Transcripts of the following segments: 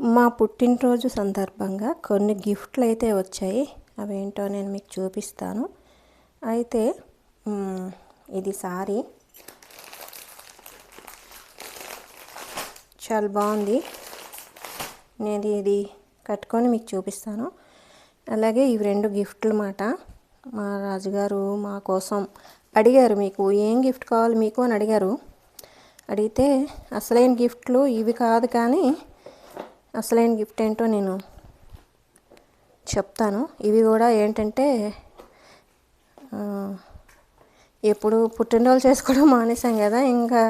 మా పుట్టినరోజు సందర్భంగా కొన్ని గిఫ్ట్లు అయితే వచ్చాయి. అవేంటో నేను మీకు చూపిస్తాను. అయితే ఇది సారీ. చాలా బాగుంది. నేను ఇది కట్టుకొని మీకు చూపిస్తాను. అలాగే ఇవి రెండు గిఫ్ట్లు మాట మా రాజుగారు మా కోసం అడిగారు మీకు ఏం గిఫ్ట్ కావాలి మీకు? అని అడిగారు. అడిగితే అసలైన గిఫ్ట్లు? ఇవి కాదు కానీ అసలైన గిఫ్ట్ ఏంటో నేను చెప్తాను. ఇవి కూడా ఏంటంటే ఎప్పుడు పుట్టినరోజు చేసుకోవడం మానేసాం కదా ఇంకా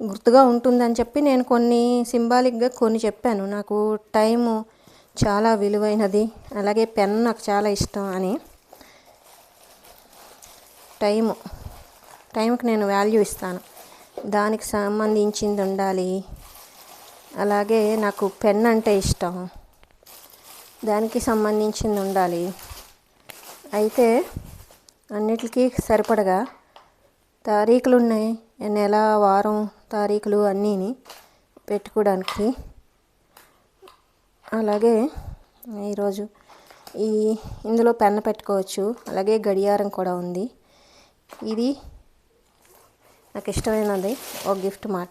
గుర్తుగా ఉంటుందని చెప్పి నేను కొన్ని సింబాలిక్గా కొన్ని చెప్పాను. నాకు టైము చాలా విలువైనది. అలాగే పెన్ నాకు చాలా ఇష్టం అని. టైము టైంకి నేను వాల్యూ ఇస్తాను. దానికి సంబంధించింది ఉండాలి అలాగే నాకు పెన్ అంటే ఇష్టం. దానికి సంబంధించింది ఉండాలి. అయితే అన్నిటికీ సరిపడగా తారీఖులు ఉన్నాయి నెల వారం తారీఖులు అన్నీని పెట్టుకోవడానికి. అలాగే ఈరోజు ఈ ఇందులో పెన్ పెట్టుకోవచ్చు. అలాగే గడియారం కూడా ఉంది. ఇది నాకు ఇష్టమైనది. ఒక గిఫ్ట్ మాట.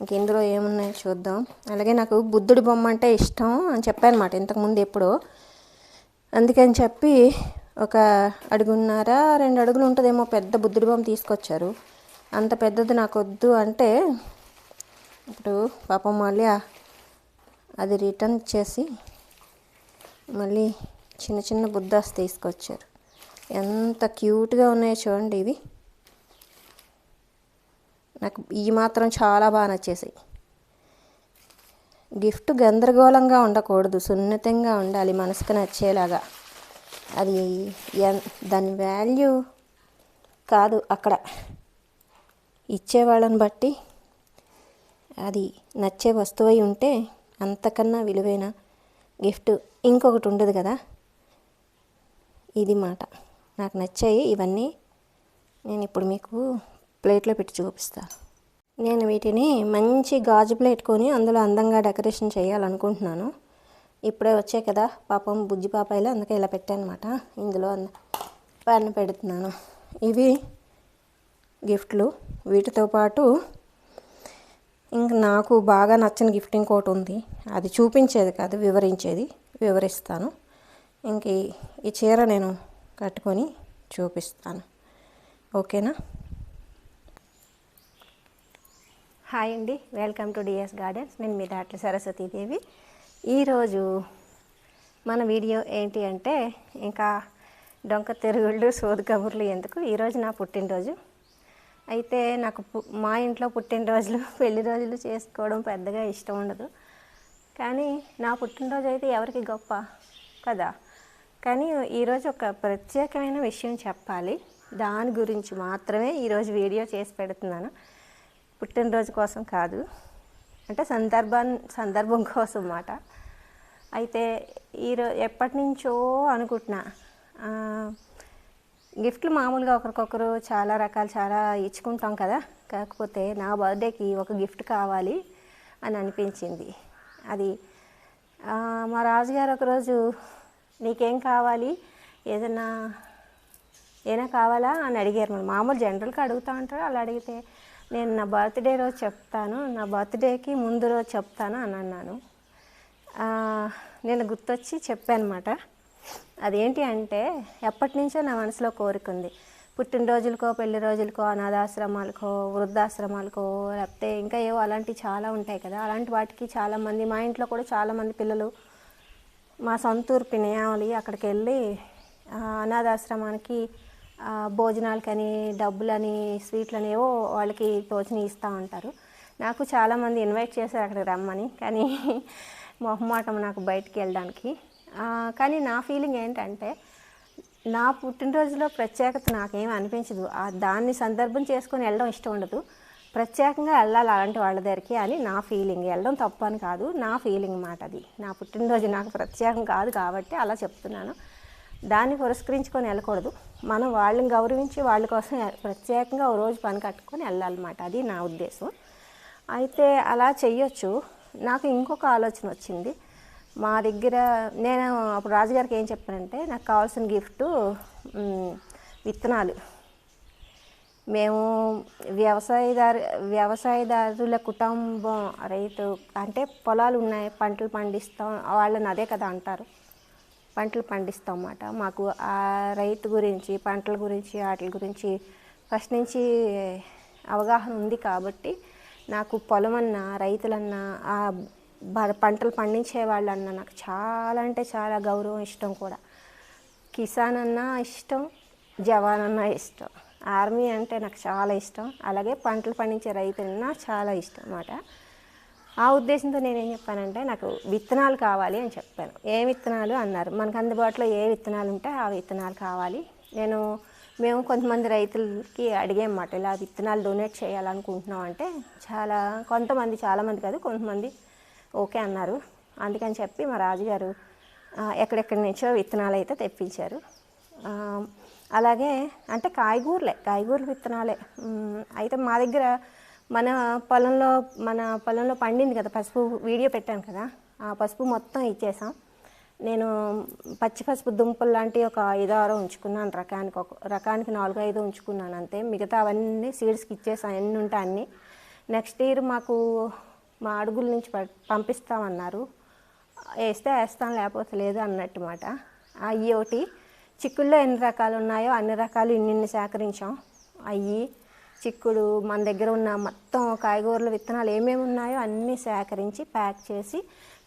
ఇంక ఇందులో ఏమున్నాయో చూద్దాం. అలాగే నాకు బుద్ధుడి బొమ్మ అంటే ఇష్టం అని చెప్పాను అనమాట ఇంతకుముందు ఎప్పుడో. అందుకని చెప్పి ఒక అడుగున్నర రెండు అడుగులు ఉంటుందేమో పెద్ద బుద్ధుడి బొమ్మ తీసుకొచ్చారు. అంత పెద్దది నాకు వద్దు అంటే ఇప్పుడు పాపం మళ్ళీ అది రిటర్న్ చేసి మళ్ళీ చిన్న చిన్న బుద్ధాస్ తీసుకొచ్చారు. ఎంత క్యూట్గా ఉన్నాయో చూడండి ఇవి. నాకు ఈ మాత్రం చాలా బాగా నచ్చేసాయి. గిఫ్ట్ గందరగోళంగా ఉండకూడదు సున్నితంగా ఉండాలి మనసుకు నచ్చేలాగా. అది ఎన్ దాని వాల్యూ కాదు అక్కడ. ఇచ్చేవాళ్ళని బట్టి అది నచ్చే వస్తువు అయి ఉంటే అంతకన్నా విలువైన గిఫ్ట్ ఇంకొకటి ఉండదు కదా. ఇది మాట. నాకు నచ్చాయి ఇవన్నీ. నేను ఇప్పుడు మీకు ప్లేట్లో పెట్టి చూపిస్తాను నేను వీటిని మంచి గాజు ప్లేట్ కొని అందులో అందంగా డెకరేషన్ చేయాలనుకుంటున్నాను. ఇప్పుడే వచ్చాయి కదా పాపం బుజ్జి పాపాయిలు అందుకే ఇలా పెట్టానమాట. ఇందులో పెన్ను పెడుతున్నాను. ఇవి గిఫ్ట్లు. వీటితో పాటు ఇంక నాకు బాగా నచ్చిన గిఫ్ట్ ఇంకోటి ఉంది. అది చూపించేది కాదు వివరించేది వివరిస్తాను. ఇంక ఈ చీర నేను కట్టుకొని చూపిస్తాను. ఓకేనా? హాయ్ అండి. Welcome to DS gardens. నేను మీ దాట్ల సరస్వతీదేవి ఈరోజు మన వీడియో ఏంటి అంటే ఇంకా డొంక తిరుగుళ్ళు సోదు కబుర్లు ఎందుకు? ఈరోజు నా పుట్టినరోజు. అయితే నాకు పు- మా ఇంట్లో పుట్టినరోజులు పెళ్ళి రోజులు చేసుకోవడం పెద్దగా ఇష్టం ఉండదు. కానీ నా పుట్టినరోజు అయితే ఎవరికి గొప్ప? కదా? కానీ ఈరోజు ఒక ప్రత్యేకమైన విషయం చెప్పాలి. దాని గురించి మాత్రమే ఈరోజు వీడియో చేసి పెడుతున్నాను. పుట్టినరోజు కోసం కాదు. అంటే సందర్భం సందర్భం కోసం మాట అయితే ఈరో ఎప్పటి నుంచో అనుకుంటున్నా గిఫ్ట్లు మామూలుగా ఒకరికొకరు చాలా రకాలు చాలా ఇచ్చుకుంటాం కదా. కాకపోతే నా బర్త్డేకి ఒక గిఫ్ట్ కావాలి అని అనిపించింది. అది మా రాజుగారు ఒకరోజు నీకేం కావాలి? ఏదైనా ఏమైనా కావాలా? అని అడిగారు. మామూలు జనరల్గా అడుగుతూ ఉంటారు. అలా అడిగితే నేను నా బర్త్డే రోజు చెప్తాను నా బర్త్డేకి ముందు రోజు చెప్తాను అని అన్నాను. నేను గుర్తొచ్చి చెప్పానమాట. అదేంటి అంటే ఎప్పటి నుంచో నా మనసులో కోరిక ఉంది. పుట్టినరోజులకో పెళ్ళి రోజులకో అనాథాశ్రమాలకో వృద్ధాశ్రమాలకో లేకపోతే ఇంకా ఏవో అలాంటివి చాలా ఉంటాయి కదా. అలాంటి వాటికి చాలామంది మా ఇంట్లో కూడా చాలామంది పిల్లలు మా సొంతూరు పినయాలి అక్కడికి వెళ్ళి అనాథాశ్రమానికి భోజనాలకని డబ్బులని స్వీట్లని ఏవో వాళ్ళకి తోచిని ఇస్తూ ఉంటారు. నాకు చాలామంది ఇన్వైట్ చేశారు అక్కడికి రమ్మని కానీ మొహమాటం నాకు బయటికి వెళ్ళడానికి. కానీ నా ఫీలింగ్ ఏంటంటే నా పుట్టినరోజులో ప్రత్యేకత నాకేం అనిపించదు. ఆ దాన్ని సందర్భం చేసుకొని వెళ్ళడం ఇష్టం ఉండదు. ప్రత్యేకంగా వెళ్ళాలి అలాంటి వాళ్ళ దగ్గరికి అని నా ఫీలింగ్. వెళ్ళడం తప్పు అని కాదు నా ఫీలింగ్ మాట అది. నా పుట్టినరోజు నాకు ప్రత్యేకం కాదు కాబట్టి అలా చెప్తున్నాను. దాన్ని పురస్కరించుకొని వెళ్ళకూడదు. మనం వాళ్ళని గౌరవించి వాళ్ళ కోసం ప్రత్యేకంగా ఓ రోజు పని కట్టుకొని వెళ్ళాలన్నమాట. అది నా ఉద్దేశం. అయితే అలా చెయ్యొచ్చు. నాకు ఇంకొక ఆలోచన వచ్చింది. మా దగ్గర నేను అప్పుడు రాజుగారికి ఏం చెప్పానంటే నాకు కావాల్సిన గిఫ్ట్ విత్తనాలు. మేము వ్యవసాయదారు వ్యవసాయదారుల కుటుంబం రైతు అంటే పొలాలు ఉన్నాయి పంటలు పండిస్తాం వాళ్ళని అదే కదా అంటారు. పంటలు పండిస్తాం అన్నమాట మాకు ఆ రైతు గురించి పంటల గురించి వాటి గురించి ఫస్ట్ నుంచి అవగాహన ఉంది కాబట్టి నాకు పొలమన్నా రైతులన్నా ఆ పంటలు పండించే వాళ్ళన్నా నాకు చాలా అంటే చాలా గౌరవం ఇష్టం కూడా. కిసాన్ అన్నా ఇష్టం జవాన్ అన్నా ఇష్టం. ఆర్మీ అంటే నాకు చాలా ఇష్టం. అలాగే పంటలు పండించే రైతులన్నా చాలా ఇష్టం అన్నమాట. ఆ ఉద్దేశంతో నేనేం చెప్పానంటే నాకు విత్తనాలు కావాలి అని చెప్పాను. ఏ విత్తనాలు అన్నారు. మనకు అందుబాటులో ఏ విత్తనాలు ఉంటే ఆ విత్తనాలు కావాలి. నేను మేము కొంతమంది రైతులకి అడిగామన్నమాట ఇలా విత్తనాలు డొనేట్ చేయాలనుకుంటున్నాం అంటే చాలా కొంతమంది చాలామంది కాదు కొంతమంది ఓకే అన్నారు. అందుకని చెప్పి మా రాజుగారు ఎక్కడెక్కడి నుంచో విత్తనాలు అయితే తెప్పించారు. అలాగే అంటే కాయగూరలే కాయగూరల విత్తనాలే. అయితే మా దగ్గర మన పొలంలో మన పొలంలో పండింది కదా పసుపు వీడియో పెట్టాను కదా ఆ పసుపు మొత్తం ఇచ్చేసాం. నేను పచ్చి పసుపు దుంపలు లాంటి ఒక ఐదు ఆరు ఉంచుకున్నాను రకానికి ఒక రకానికి నాలుగు ఐదు ఉంచుకున్నాను అంతే. మిగతా అవన్నీ సీడ్స్కి ఇచ్చేసాను ఎన్ని ఉంటాయి అన్ని. నెక్స్ట్ ఇయర్ మాకు మా అడుగుల నుంచి ప- పంపిస్తామన్నారు. వేస్తే వేస్తాం లేకపోతే లేదు అన్నట్టు మాట. అవి ఒకటి చిక్కుల్లో ఎన్ని రకాలు ఉన్నాయో అన్ని రకాలు ఇన్ని సేకరించాం. అవి చిక్కుడు మన దగ్గర ఉన్న మొత్తం కాయగూరల విత్తనాలు ఏమేమి ఉన్నాయో అన్నీ సేకరించి ప్యాక్ చేసి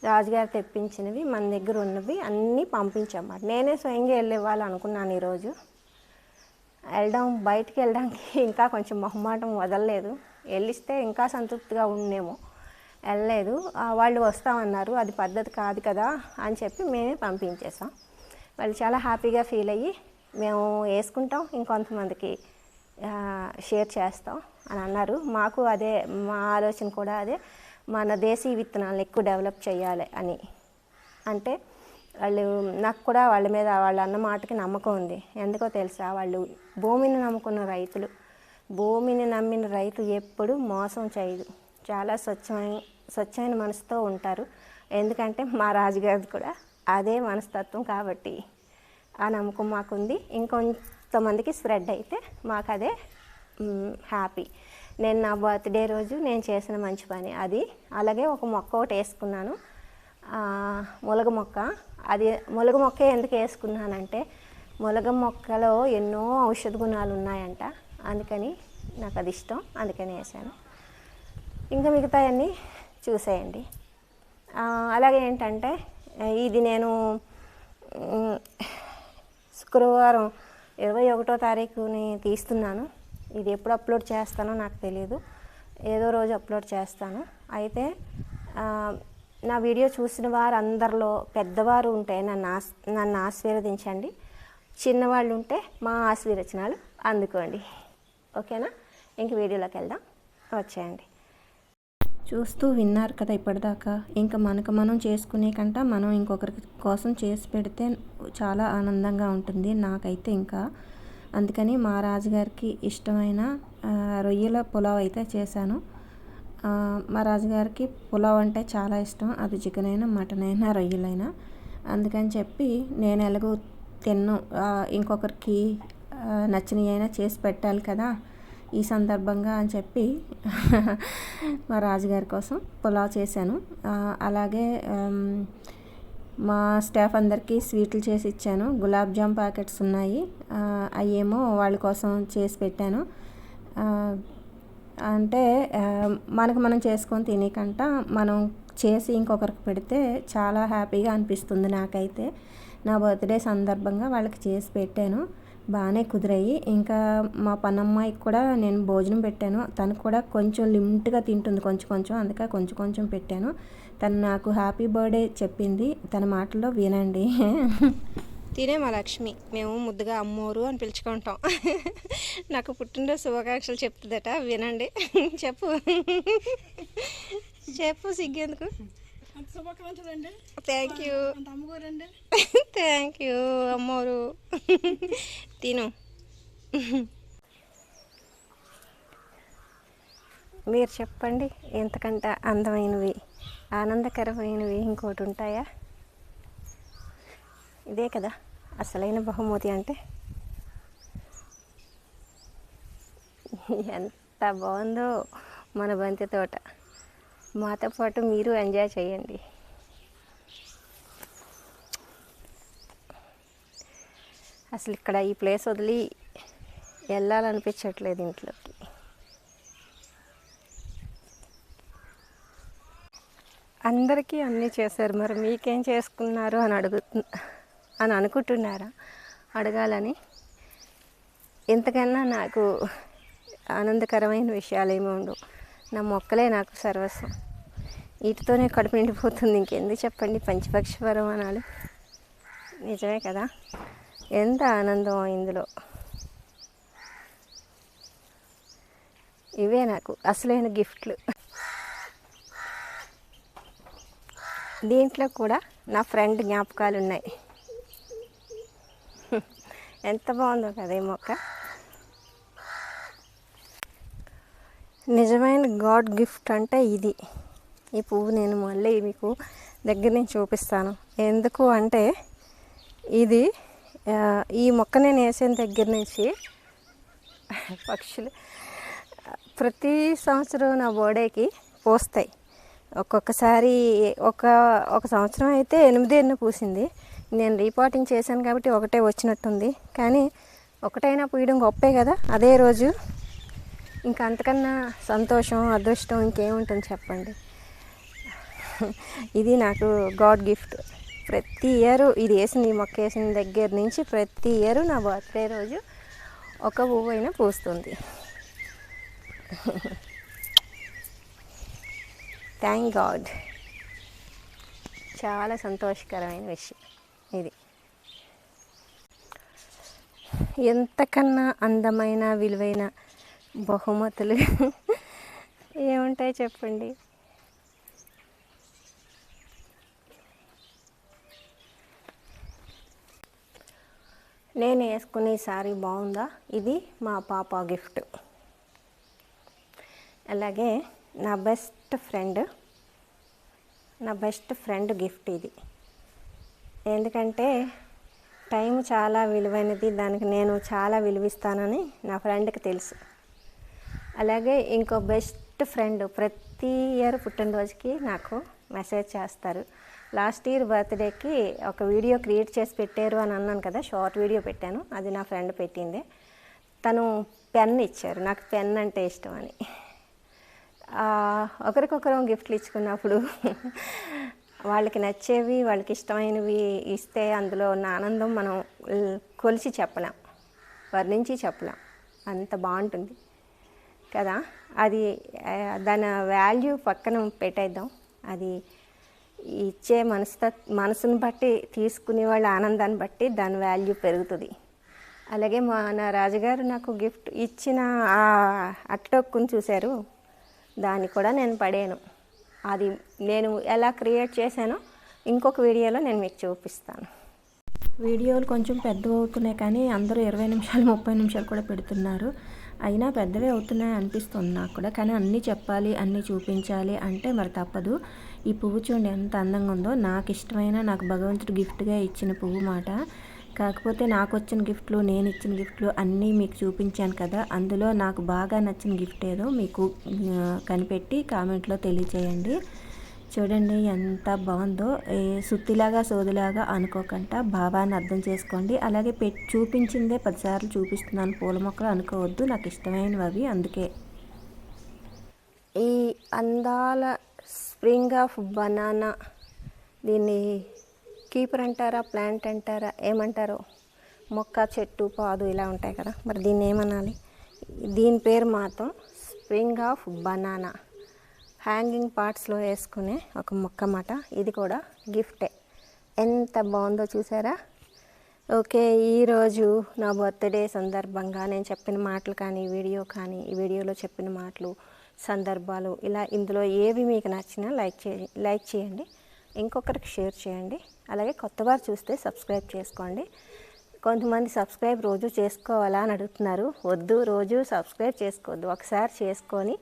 రాజుగారు తెప్పించినవి మన దగ్గర ఉన్నవి అన్నీ పంపించామాట నేనే స్వయంగా వెళ్ళి ఇవ్వాలనుకున్నాను ఈరోజు. వెళ్ళడం బయటికి వెళ్ళడానికి ఇంకా కొంచెం మొహమాటం వదలలేదు. వెళ్ళిస్తే ఇంకా సంతృప్తిగా ఉండేమో వెళ్ళలేదు. వాళ్ళు వస్తామన్నారు అది పద్ధతి కాదు కదా అని చెప్పి మేమే పంపించేసాం. వాళ్ళు చాలా హ్యాపీగా ఫీల్ అయ్యి మేము వేసుకుంటాం ఇంకొంతమందికి. షేర్ చేస్తాం అని అన్నారు. మాకు అదే మా ఆలోచన కూడా అదే మన దేశీ విత్తనాలను ఎక్కువ డెవలప్ చేయాలి అని. అంటే వాళ్ళు నాకు కూడా వాళ్ళ మీద వాళ్ళ అన్న మాటకి నమ్మకం ఉంది. ఎందుకో తెలుసా? వాళ్ళు భూమిని నమ్ముకున్న రైతులు. భూమిని నమ్మిన రైతు ఎప్పుడు మోసం చేయదు. చాలా స్వచ్ఛమైన స్వచ్ఛమైన మనసుతో ఉంటారు. ఎందుకంటే మా రాజుగారి కూడా అదే మనస్తత్వం కాబట్టి ఆ నమ్మకం మాకుంది. మందికి స్ప్రెడ్ అయితే మాకు అదే హ్యాపీ. నేను నా బర్త్డే రోజు నేను చేసిన మంచి పని అది. అలాగే ఒక మొక్క ఒకటి వేసుకున్నాను. ములగ మొక్క. అది ములగ మొక్క ఎందుకు వేసుకున్నానంటే ములగ మొక్కలో ఎన్నో ఔషధ గుణాలు ఉన్నాయంట. అందుకని నాకు అది ఇష్టం. అందుకని వేసాను. ఇంకా మిగతా అన్నీ చూసేయండి అలాగే ఏంటంటే ఇది నేను శుక్రవారం ఇరవై ఒకటో తారీఖుని తీస్తున్నాను. ఇది ఎప్పుడు అప్లోడ్ చేస్తానో నాకు తెలియదు ఏదో రోజు అప్లోడ్ చేస్తాను. అయితే నా వీడియో చూసిన వారు అందరిలో పెద్దవారు ఉంటే నన్ను ఆస్ నన్ను ఆశీర్వదించండి. చిన్నవాళ్ళు ఉంటే మా ఆశీర్వచనాలు అందుకోండి. ఓకేనా? ఇంక వీడియోలోకి వెళ్దాం. వచ్చేయండి. చూస్తూ విన్నారు కదా ఇప్పటిదాకా. ఇంకా మనకు మనం చేసుకునే కంట మనం ఇంకొకరి కోసం చేసి పెడితే చాలా ఆనందంగా ఉంటుంది నాకైతే ఇంకా. అందుకని మా రాజుగారికి ఇష్టమైన రొయ్యల పులావ్ అయితే చేశాను. మా రాజుగారికి పులావ్ అంటే చాలా ఇష్టం. అది చికెన్ అయినా మటన్ అయినా రొయ్యలైనా. అందుకని చెప్పి నేను ఎలాగో తిన్ను. ఇంకొకరికి నచ్చినవి అయినా చేసి పెట్టాలి కదా. ఈ సందర్భంగా అని చెప్పి మా రాజుగారి కోసం పులావ్ చేశాను. అలాగే మా స్టాఫ్ అందరికీ స్వీట్లు చేసి ఇచ్చాను. గులాబ్ జామ్ ప్యాకెట్స్ ఉన్నాయి. ఆ, అవేమో వాళ్ళ కోసం చేసి పెట్టాను. అంటే మనకు మనం చేసుకొని తినేకంట మనం చేసి ఇంకొకరికి పెడితే చాలా హ్యాపీగా అనిపిస్తుంది నాకైతే. నా బర్త్డే సందర్భంగా వాళ్ళకి చేసి పెట్టాను. బాగానే కుదిరాయి. ఇంకా మా పనమ్మాయికి కూడా నేను భోజనం పెట్టాను. తను కూడా కొంచెం లిమిట్గా తింటుంది. కొంచెం కొంచెం అందుకే కొంచెం కొంచెం పెట్టాను. తను నాకు హ్యాపీ బర్త్డే చెప్పింది. తన మాటల్లో వినండి. తినే మా లక్ష్మి. మేము ముద్దుగా అమ్మోరు అని పిలుచుకుంటాం. నాకు పుట్టినరోజు శుభాకాంక్షలు చెప్తుందట. వినండి. చెప్పు. చెప్పు సిగ్గేందుకు థ్యాంక్ యూ థ్యాంక్ యూ అమ్మోరు. తిను. మీరు చెప్పండి ఎంతకంటే అందమైనవి ఆనందకరమైనవి ఇంకోటి ఉంటాయా? ఇదే కదా అసలైన బహుమతి అంటే? ఎంత బాగుందో మన బంతి తోట. మాతో పాటు మీరు ఎంజాయ్ చేయండి. అసలు ఇక్కడ ఈ ప్లేస్ వదిలి వెళ్ళాలనిపించట్లేదు ఇంట్లోకి. అందరికీ అన్నీ చేశారు. మరి మీకేం చేసుకున్నారు అని అడుగు అని అనుకుంటున్నారా? అడగాలని. ఇంతకన్నా నాకు ఆనందకరమైన విషయాలు ఏమి ఉండవు. నా మొక్కలే నాకు సర్వస్వం. వీటితోనే కడుపు నిండిపోతుంది. ఇంకెందుకు చెప్పండి? పంచపక్ష పరమానాలు నిజమే కదా? ఎంత ఆనందం ఇందులో. ఇవే నాకు అసలైన గిఫ్ట్లు. దీంట్లో కూడా నా ఫ్రెండ్ జ్ఞాపకాలు ఉన్నాయి ఎంత బాగుందో కదా ఈ మొక్క. నిజమైన గాడ్ గిఫ్ట్ అంటే ఇది. ఈ పువ్వు నేను మళ్ళీ మీకు దగ్గర నుంచి చూపిస్తాను. ఎందుకు అంటే ఇది ఈ మొక్క నేను వేసిన దగ్గర నుంచి పక్షులు ప్రతి సంవత్సరం నా బర్త్డేకి పోస్తాయి. ఒక్కొక్కసారి ఒక ఒక సంవత్సరం అయితే ఎనిమిది ఎన్నో పూసింది. నేను రీపాటింగ్ చేశాను కాబట్టి ఒకటే వచ్చినట్టుంది. కానీ ఒకటైనా పూయడం గొప్పే కదా. అదే రోజు ఇంకా అంతకన్నా సంతోషం అదృష్టం ఇంకేముంటుంది చెప్పండి. ఇది నాకు గాడ్ గిఫ్ట్. ప్రతి ఇయర్ ఇది వేసిన ఈ మొక్క వేసిన దగ్గర నుంచి ప్రతి ఇయర్ నా బర్త్డే రోజు ఒక పువ్వు అయినా పూస్తుంది. థ్యాంక్ గాడ్ చాలా సంతోషకరమైన విషయం ఇది. ఎంతకన్నా అందమైన విలువైన బహుమతులు. ఏముంటాయి చెప్పండి? నేను వేసుకునే సారీ బాగుందా? ఇది మా పాప గిఫ్ట్. అలాగే నా బెస్ట్ ఫ్రెండ్ నా బెస్ట్ ఫ్రెండ్ గిఫ్ట్ ఇది. ఎందుకంటే టైం చాలా విలువైనది దానికి నేను చాలా విలువిస్తానని నా ఫ్రెండ్కి తెలుసు. అలాగే ఇంకో బెస్ట్ ఫ్రెండ్ ప్రతి ఇయర్ పుట్టినరోజుకి నాకు మెసేజ్ చేస్తారు. లాస్ట్ ఇయర్ బర్త్డేకి ఒక వీడియో క్రియేట్ చేసి పెట్టారు అని అన్నాను కదా షార్ట్ వీడియో పెట్టాను. అది నా ఫ్రెండ్ పెట్టిందే. తను పెన్ ఇచ్చారు. నాకు పెన్ అంటే ఇష్టం అని. ఒకరికొకరం గిఫ్ట్లు ఇచ్చుకున్నప్పుడు వాళ్ళకి నచ్చేవి వాళ్ళకి ఇష్టమైనవి ఇస్తే అందులో ఉన్న ఆనందం మనం కొలిచి చెప్పలేం. వర్ణించి చెప్పలేం. అంత బాగుంటుంది. కదా? అది దాని వాల్యూ పక్కన పెట్టేద్దాం. అది ఇచ్చే మనసు మనసుని బట్టి తీసుకునే వాళ్ళ ఆనందాన్ని బట్టి దాని వాల్యూ పెరుగుతుంది. అలాగే మా నా రాజుగారు నాకు గిఫ్ట్ ఇచ్చిన ఆ అట్టొక్కుని చూశారు. దాన్ని కూడా నేను పడాను అది నేను ఎలా క్రియేట్ చేశానో ఇంకొక వీడియోలో నేను మీకు చూపిస్తాను. వీడియోలు కొంచెం పెద్ద అవుతున్నాయి కానీ అందరూ ఇరవై నిమిషాలు ముప్పై నిమిషాలు కూడా పెడుతున్నారు. అయినా పెద్దవే అవుతున్నాయి అనిపిస్తుంది నాకు కూడా. కానీ అన్నీ చెప్పాలి అన్నీ చూపించాలి అంటే మరి తప్పదు. ఈ పువ్వు చూడండి ఎంత అందంగా ఉందో. నాకు ఇష్టమైన నాకు భగవంతుడు గిఫ్ట్గా ఇచ్చిన పువ్వు మాట. కాకపోతే నాకు వచ్చిన గిఫ్ట్లు నేను ఇచ్చిన గిఫ్ట్లు అన్నీ మీకు చూపించాను కదా. అందులో నాకు బాగా నచ్చిన గిఫ్ట్ ఏదో మీకు కనిపెట్టి కామెంట్లో తెలియచేయండి. చూడండి ఎంత బాగుందో. ఏ సుత్తిలాగా సోదిలాగా అనుకోకుండా భావాన్ని అర్థం చేసుకోండి. అలాగే పెట్టి చూపించిందే పదిసార్లు చూపిస్తున్నాను. పూల మొక్కలు అనుకోవద్దు. నాకు ఇష్టమైనవి అవి. అందుకే. ఈ అందాల స్ప్రింగ్ ఆఫ్ బనానా దీన్ని కీపర్ అంటారా ప్లాంట్ అంటారా ఏమంటారో? మొక్క చెట్టు పాదు ఇలా ఉంటాయి కదా. మరి దీన్ని ఏమనాలి? దీని పేరు మాత్రం స్ప్రింగ్ ఆఫ్ బనానా. హ్యాంగింగ్ పార్ట్స్లో వేసుకునే ఒక మొక్క మాట ఇది కూడా గిఫ్టే. ఎంత బాగుందో చూసారా? ఓకే ఈరోజు నా బర్త్డే సందర్భంగా నేను చెప్పిన మాటలు కానీ వీడియో కానీ ఈ వీడియోలో చెప్పిన మాటలు సందర్భాలు ఇలా ఇందులో ఏవి మీకు నచ్చినా లైక్ చే లైక్ చేయండి. ఇంకొకరికి షేర్ చేయండి. అలాగే కొత్త వారు చూస్తే సబ్స్క్రైబ్ చేసుకోండి. కొంతమంది సబ్స్క్రైబ్ రోజు చేసుకోవాలా అని అడుగుతున్నారు. వద్దు రోజు సబ్స్క్రైబ్ చేసుకోవద్దు. ఒకసారి చేసుకొని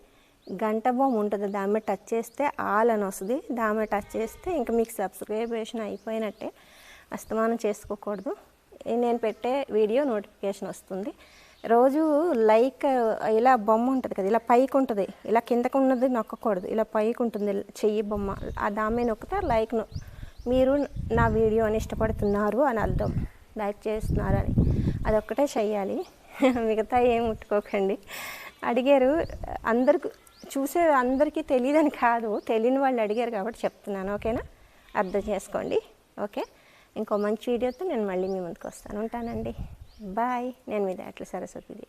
గంట బొమ్మ ఉంటుంది దాని మీద టచ్ చేస్తే ఆల్ అని వస్తుంది. దాని మీద టచ్ చేస్తే ఇంకా మీకు సబ్స్క్రైబేషన్ అయిపోయినట్టే అస్తమానం చేసుకోకూడదు. నేను పెట్టే వీడియో నోటిఫికేషన్ వస్తుంది. రోజు లైక్ ఇలా బొమ్మ ఉంటుంది కదా ఇలా పైకి ఉంటుంది. ఇలా కిందకు ఉన్నది నొక్కకూడదు. ఇలా పైకి ఉంటుంది చెయ్యి బొమ్మ. ఆ దామే నొక్కితే లైక్ మీరు నా వీడియోని ఇష్టపడుతున్నారు అని అర్థం. లైక్ చేస్తున్నారు అని అదొక్కటే చెయ్యాలి. మిగతా ఏం ముట్టుకోకండి. అడిగారు అందరికి చూసే అందరికీ తెలియదని కాదు తెలియని వాళ్ళు అడిగారు కాబట్టి చెప్తున్నాను ఓకేనా? అర్థం చేసుకోండి ఓకే? ఇంకో మంచి వీడియోతో నేను మళ్ళీ మీ ముందుకు వస్తాను. ఉంటానండి. బాయ్. నేను మీ దాట్ల సరస్వతిది